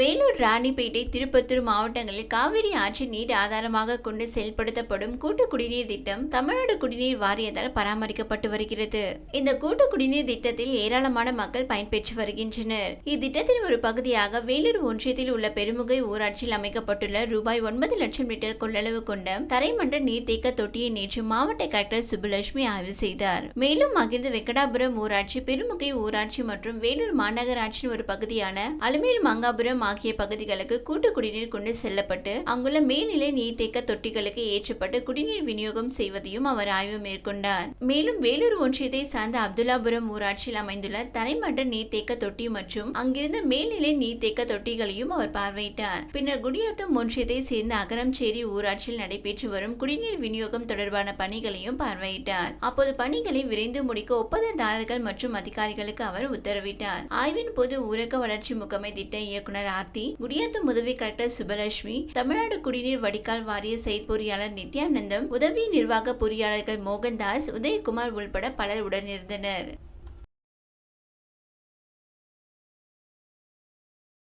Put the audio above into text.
வேலூர் ராணிப்பேட்டை திருப்பத்தூர் மாவட்டங்களில் காவிரி ஆற்று நீர் ஆதாரமாக கொண்டு செயல்படுத்தப்படும் கூட்டு குடிநீர் திட்டம் தமிழ்நாடு குடிநீர் வாரியத்தால் பராமரிக்கப்பட்டு வருகிறது. இந்த கூட்டு குடிநீர் திட்டத்தில் ஏராளமான மக்கள் பயன்பெற்று வருகின்றனர். இத்திட்டத்தின் ஒரு பகுதியாக வேலூர் ஒன்றியத்தில் உள்ள பெருமுகை ஊராட்சியில் அமைக்கப்பட்டுள்ள ரூபாய் ஒன்பது லட்சம் லிட்டர் கொள்ளளவு கொண்ட தரைமன்ற நீர்த்தேக்க தொட்டியை நேற்று மாவட்ட கலெக்டர் சுப்புலட்சுமி ஆய்வு செய்தார். மேலும் மகிழ்ந்து வெங்கடாபுரம் ஊராட்சி பெருமுகை ஊராட்சி மற்றும் வேலூர் மாநகராட்சியின் ஒரு பகுதியான அலுமேல் மங்காபுரம் ஆகிய பகுதிகளுக்கு கூட்டு குடிநீர் கொண்டு செல்லப்பட்டு அங்குள்ள மேல்நிலை நீர்த்தேக்க தொட்டிகளுக்கு ஏற்றப்பட்டு குடிநீர் விநியோகம் செய்வதையும் அவர் ஆய்வு மேற்கொண்டார். மேலும் வேலூர் ஒன்றியத்தை சார்ந்த அப்துல்லாபுரம் ஊராட்சியில் அமைந்துள்ள தரைமட்ட நீர்த்தேக்க தொட்டி மற்றும் அங்கிருந்த மேல்நிலை நீர்த்தேக்க தொட்டிகளையும் அவர் பார்வையிட்டார். பின்னர் குடியாத்தம் ஒன்றியத்தை சேர்ந்த அகரம்சேரி ஊராட்சியில் நடைபெற்று வரும் குடிநீர் விநியோகம் தொடர்பான பணிகளையும் பார்வையிட்டார். அப்போது பணிகளை விரைந்து முடிக்க ஒப்பந்ததாரர்கள் மற்றும் அதிகாரிகளுக்கு அவர் உத்தரவிட்டார். ஆய்வின் போது ஊரக வளர்ச்சி முகமை திட்ட இயக்குனர் ஆர்த்தி குடியாத்தம் உதவி கலெக்டர் சுபலட்சுமி தமிழ்நாடு குடிநீர் வடிகால் வாரிய செயற்பொறியாளர் நித்யானந்தம் உதவி நிர்வாக பொறியாளர்கள் மோகன்தாஸ் உதயகுமார் உள்பட பலர் உடனிருந்தனர்.